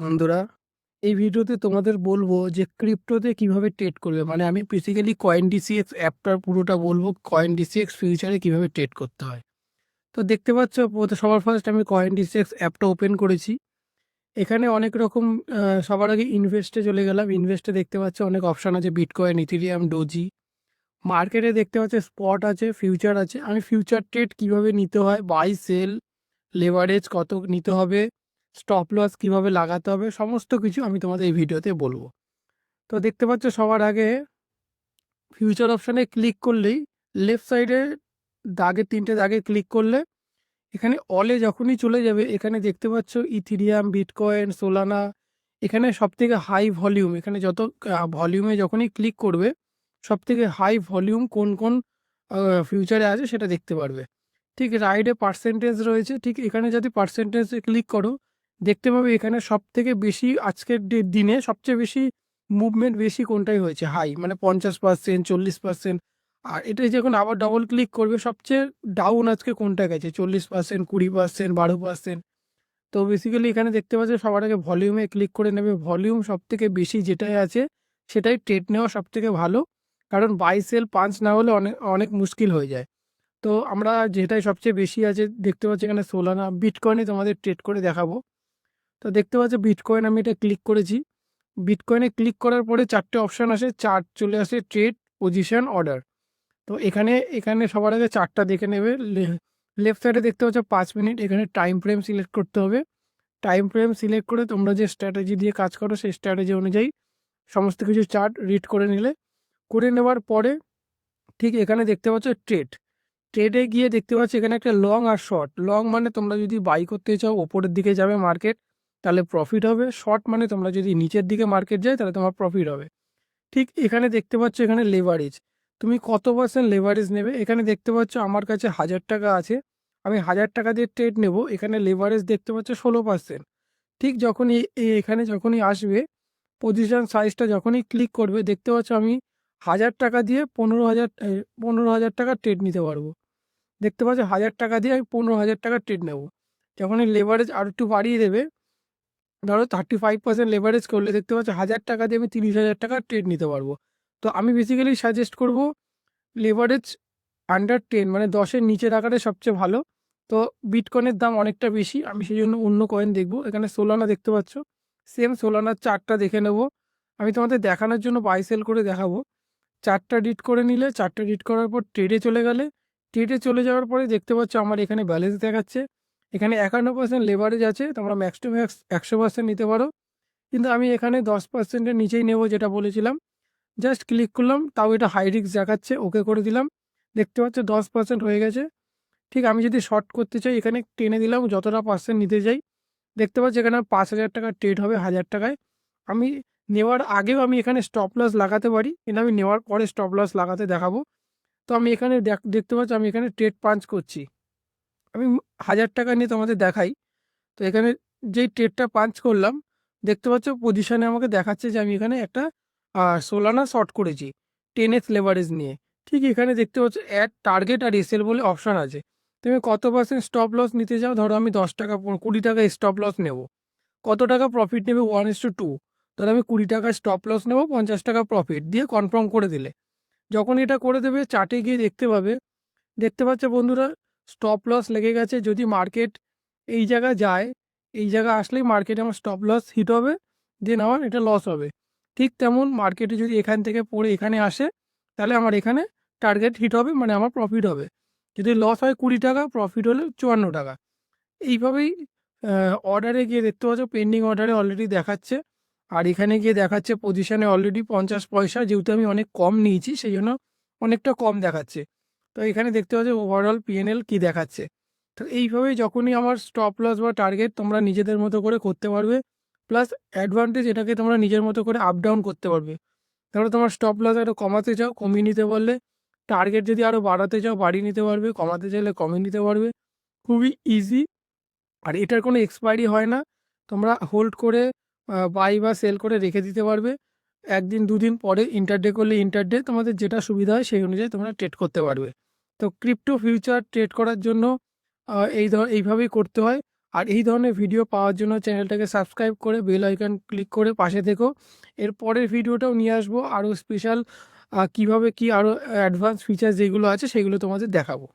বন্ধুরা, এই ভিডিওতে তোমাদের বলব যে ক্রিপ্টোতে কীভাবে ট্রেড করবে। মানে আমি বেসিক্যালি কয়েন ডিসিএক্স অ্যাপটার পুরোটা বলব কয়েন ডিসিএক্স ফিউচারে কীভাবে ট্রেড করতে হয়। তো দেখতে পাচ্ছ সবার ফার্স্ট আমি কয়েন ডিসিএক্স অ্যাপটা ওপেন করেছি। এখানে অনেক রকম সবার আগে ইনভেস্টে চলে গেলাম। ইনভেস্টে দেখতে পাচ্ছ অনেক অপশান আছে বিটকয়েন ইথিরিয়াম ডোজি মার্কেটে দেখতে পাচ্ছ স্পট আছে ফিউচার আছে। আমি ফিউচার ট্রেড কীভাবে নিতে হয় বাই সেল লেভারেজ কত নিতে হবে স্টপ লস কীভাবে লাগাতে হবে, সমস্ত কিছু আমি তোমাদের এই ভিডিওতে বলব। তো দেখতে পাচ্ছ সবার আগে ফিউচার অপশানে ক্লিক করলেই লেফট সাইডে দাগে তিনটে দাগে ক্লিক করলে এখানে অলে যখনই চলে যাবে, এখানে দেখতে পাচ্ছ ইথিরিয়াম বিটকয়েন সোলানা এখানে সব থেকে হাই ভলিউম এখানে যত ভলিউমে যখনই ক্লিক করবে সব থেকে হাই ভলিউম কোন কোন ফিউচারে আছে সেটা দেখতে পারবে। ঠিক রাইডে পার্সেন্টেজ রয়েছে, ঠিক এখানে যদি পার্সেন্টেজে ক্লিক করো দেখতে পাবে এখানে সব থেকে বেশি আজকের দিনে সবচেয়ে বেশি মুভমেন্ট বেশি কোনটাই হয়েছে? হাই মানে পঞ্চাশ পার্সেন্ট চল্লিশ পার্সেন্ট আর এটা যখন আবার ডবল ক্লিক করবে, সবচেয়ে ডাউন আজকে কোনটা গেছে? চল্লিশ পার্সেন্ট কুড়ি পার্সেন্ট বারো পার্সেন্ট তো বেসিক্যালি এখানে দেখতে পাচ্ছ সবার আগে ভলিউমে ক্লিক করে নেবে। ভলিউম সব থেকে বেশি যেটাই আছে, সেটাই ট্রেড নেওয়া সব থেকে ভালো। কারণ বাই সেল পাঞ্চ না হলে অনেক অনেক মুশকিল হয়ে যায়। তো আমরা যেটাই সবচেয়ে বেশি আছে, দেখতে পাচ্ছি এখানে সোলানা বিটকয়েনই তোমাদের ট্রেড করে দেখাবো। তো দেখতে পাচ্ছ বিটকয়েন আমি এটা ক্লিক করেছি। বিটকয়েনে ক্লিক করার পরে চারটে অপশান আসে চার্ট চলে আসে ট্রেড পজিশন অর্ডার তো এখানে এখানে সবার আগে চারটা দেখে নেবে। লেফট সাইডে দেখতে পাচ্ছ পাঁচ মিনিট এখানে টাইম ফ্রেম সিলেক্ট করতে হবে। টাইম ফ্রেম সিলেক্ট করে তোমরা যে স্ট্র্যাটেজি দিয়ে কাজ করো, সেই স্ট্র্যাটেজি অনুযায়ী সমস্ত কিছু চার্ট রিড করে নিলে। করে নেওয়ার পরে ঠিক এখানে দেখতে পাচ্ছ ট্রেড ট্রেডে গিয়ে দেখতে পাচ্ছ এখানে একটা লং আর শর্ট লং মানে তোমরা যদি বাই করতে চাও, ওপরের দিকে যাবে মার্কেট তাহলে প্রফিট হবে। শর্ট মানে তোমরা যদি নিচের দিকে মার্কেট যায়, তাহলে তোমার প্রফিট হবে। ঠিক এখানে দেখতে পাচ্ছ এখানে লেভারেজ তুমি কত পার্সেন্ট লেভারেজ নেবে? এখানে দেখতে পাচ্ছ আমার কাছে হাজার টাকা আছে। আমি হাজার টাকা দিয়ে ট্রেড নেব। এখানে লেভারেজ দেখতে পাচ্ছ ষোলো পার্সেন্ট ঠিক যখনই এখানে যখনই আসবে পজিশন সাইজটা যখনই ক্লিক করবে, দেখতে পাচ্ছ আমি হাজার টাকা দিয়ে পনেরো হাজার পনেরো হাজার টাকা ট্রেড নিতে পারব। দেখতে পাচ্ছ হাজার টাকা দিয়ে আমি পনেরো হাজার টাকা ট্রেড নেব। যখনই লেভারেজ আর একটু বাড়িয়ে দেবে ধরো থার্টি ফাইভ পার্সেন্ট লেভারেজ করলে দেখতে পাচ্ছ হাজার টাকা দিয়ে আমি তিরিশ হাজার টাকা ট্রেড নিতে পারব। তো আমি বেসিক্যালি সাজেস্ট করব লেভারেজ আন্ডার টেন মানে দশের নিচে রাখাটা সবচেয়ে ভালো। তো বিটকয়েনের দাম অনেকটা বেশি, আমি সেই জন্য অন্য কয়েন দেখব। এখানে সোলানা দেখতে পাচ্ছ। সেম সোলানার চারটা দেখে নেব। আমি তোমাদের দেখানোর জন্য বাই সেল করে দেখাবো। চারটা ডিট করে নিলে, চারটা ডিট করার পর ট্রেডে চলে গেলে। ট্রেডে চলে যাওয়ার পরে দেখতে পাচ্ছ আমার এখানে ব্যালেন্স দেখাচ্ছে। এখানে একান্ন পার্সেন্ট লেভারেজ আছে, তোমরা ম্যাক্স টু ম্যাক্স একশো পার্সেন্ট নিতে পারো। কিন্তু আমি এখানে দশ পার্সেন্টের নিচেই নেব যেটা বলেছিলাম। জাস্ট ক্লিক করলাম, তাও এটা হাই রিক্স দেখাচ্ছে ওকে করে দিলাম। দেখতে পাচ্ছ দশ পার্সেন্ট হয়ে গেছে। ঠিক আমি যদি শর্ট করতে চাই, এখানে টেনে দিলাম, যতটা পার্সেন্ট নিতে চাই। দেখতে পাচ্ছি এখানে পাঁচ হাজার টাকা ট্রেড হবে হাজার টাকায়। আমি নেওয়ার আগেও আমি এখানে স্টপ লস লাগাতে পারি, কিন্তু আমি নেওয়ার পরে স্টপ লস লাগাতে দেখাবো। তো আমি এখানে দেখ- দেখতে পাচ্ছি আমি এখানে ট্রেড পাঞ্চ করছি। আমি হাজার টাকা নিয়ে তোমাদের দেখাই। তো এখানে যেই ট্রেডটা পাঞ্চ করলাম, দেখতে পাচ্ছ পজিশনে আমাকে দেখাচ্ছে যে আমি এখানে একটা সোলানা শর্ট করেছি টেন এক্স লেভারেজ নিয়ে। ঠিক এখানে দেখতে পাচ্ছ অ্যাড টার্গেট আর এসএল বলে অপশান আছে। তুমি কত পার্সেন্ট স্টপ লস নিতে চাও? ধরো আমি দশ টাকা কুড়ি টাকা স্টপ লস নেব। কত টাকা প্রফিট নেবে? ওয়ান ইস টু টু ধরো আমি কুড়ি টাকা স্টপ লস নেব, পঞ্চাশ টাকা প্রফিট দিয়ে কনফার্ম করে দিলে। যখন এটা করে দেবে চার্টে গিয়ে দেখতে পাবে। দেখতে পাচ্ছ বন্ধুরা স্টপ লস লেগে গেছে। যদি মার্কেট এই জায়গা যায়, এই জায়গা আসলেই মার্কেটে আমার স্টপ লস হিট হবে দেন আমার এটা লস হবে। ঠিক তেমন মার্কেটে যদি এখান থেকে পড়ে এখানে আসে, তাহলে আমার এখানে টার্গেট হিট হবে মানে আমার প্রফিট হবে। যদি লস হয় কুড়ি টাকা প্রফিট হলে চুয়ান্ন টাকা। এইভাবেই অর্ডারে গিয়ে দেখতে পাচ্ছ পেন্ডিং অর্ডারে অলরেডি দেখাচ্ছে। আর এখানে গিয়ে দেখাচ্ছে পজিশনে অলরেডি পঞ্চাশ পয়সা, যেহেতু আমি অনেক কম নিয়েছি, সেই জন্য অনেকটা কম দেখাচ্ছে। তো এখানে দেখতে পাচ্ছ ওভারঅল পিএনএল কী দেখাচ্ছে। তো এইভাবেই যখনই আমার স্টপ লস বা টার্গেট তোমরা নিজেদের মতো করে করতে পারবে প্লাস অ্যাডভান্টেজ এটাকে তোমরা নিজের মতো করে আপ ডাউন করতে পারবে। ধরো তোমার স্টপ লস আরও কমাতে চাও, কমিয়ে নিতে পারলে টার্গেট যদি আরও বাড়াতে চাও, বাড়িয়ে নিতে পারবে, কমাতে চাইলে কমিয়ে নিতে পারবে। খুবই ইজি আর এটার কোনো এক্সপায়ারি হয় না। তোমরা হোল্ড করে বাই বা সেল করে রেখে দিতে পারবে। একদিন দুদিন পরে ইন্টারডে করলে ইন্টারডে তোমাদের যেটা সুবিধা হয় সেই অনুযায়ী তোমরা ট্রেড করতে পারবে। তো ক্রিপ্টো ফিউচার ট্রেড করার জন্য এই ধর, এইভাবেই করতে হয়। আর এই ধরনের ভিডিও পাওয়ার জন্য চ্যানেলটাকে সাবস্ক্রাইব করে বেল আইকন ক্লিক করে পাশে থেকো। এর পরের ভিডিওটাও নিয়ে আসব। আরও স্পেশাল কীভাবে কী আরও অ্যাডভান্স ফিচার যেগুলো আছে সেগুলো তোমাদের দেখাবো।